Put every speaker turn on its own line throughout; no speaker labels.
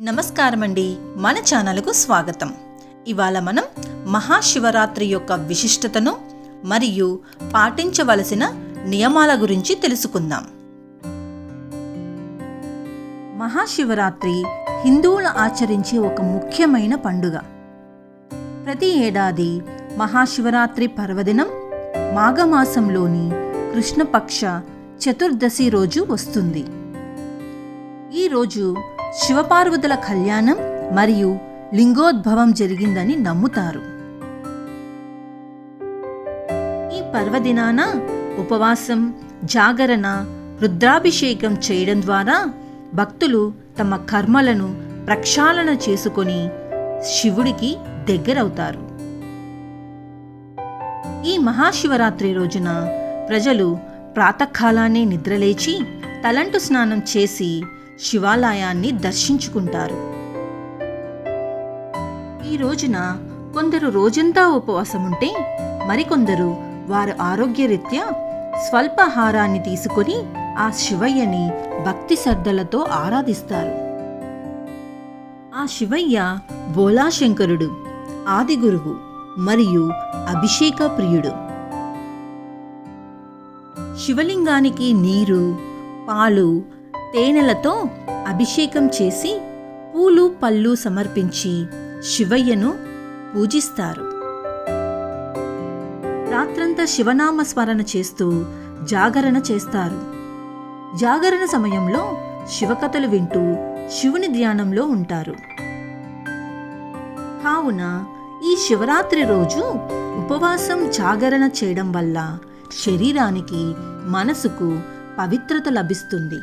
నమస్కారం అండి మన ఛానల్కు స్వాగతం. ఇవాళ మనం మహాశివరాత్రి యొక్క విశిష్టతను మరియు పాటించవలసిన నియమాల గురించి తెలుసుకుందాం. మహాశివరాత్రి హిందువులు ఆచరించే ఒక ముఖ్యమైన పండుగ. ప్రతి ఏడాది మహాశివరాత్రి పర్వదినం మాఘమాసంలోని కృష్ణపక్ష చతుర్దశి రోజు వస్తుంది. ఈ రోజు శివపార్వతుల కళ్యాణం మరియు లింగోద్భవం జరిగిందని నమ్ముతారు. ఈ పర్వదినాన ఉపవాసం జాగరణ రుద్రాభిషేకం చేయడం ద్వారా భక్తులు తమ కర్మలను ప్రక్షాళన చేసుకొని శివుడికి దగ్గరవుతారు. ఈ మహాశివరాత్రి రోజున ప్రజలు ప్రాతకాలానే నిద్రలేచి తలంటు స్నానం చేసి శివాలయాన్ని దర్శించుకుంటారు. ఈ రోజున కొందరు రోజంతా ఉపవాసం ఉంటే మరికొందరు వారు ఆరోగ్యరీత్యా స్వల్పహారాన్ని తీసుకొని ఆ శివయ్యని భక్తి శ్రద్ధలతో ఆరాధిస్తారు. ఆ శివయ్య బోలాశంకరుడు ఆదిగురువు మరియు అభిషేక ప్రియుడు శివలింగానికి నీరు పాలు తేనెలతో అభిషేకం చేసి పూలు పళ్ళు సమర్పించి శివయ్యను పూజిస్తారు. రాత్రంతా శివనామ స్మరణ చేస్తూ జాగరణ చేస్తారు. జాగరణ సమయంలో శివకథలు వింటూ శివుని ధ్యానంలో ఉంటారు. కావున ఈ శివరాత్రి రోజు ఉపవాసం జాగరణ చేయడం వల్ల శరీరానికి మనసుకు పవిత్రత లభిస్తుంది.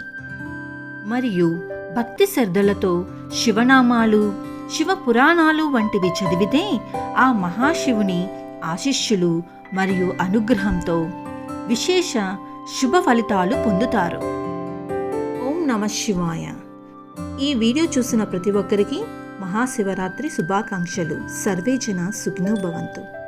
మరియు భక్తి శ్రద్ధలతో శివనామాలు శివ పురాణాలు వంటివి చదివితే ఆ మహాశివుని ఆశిష్యులు మరియు అనుగ్రహంతో విశేష శుభ ఫలితాలు పొందుతారు. ఓం నమ శివాయ. ఈ వీడియో చూసిన ప్రతి ఒక్కరికి మహాశివరాత్రి శుభాకాంక్షలు. సర్వేజన జన భవంతు.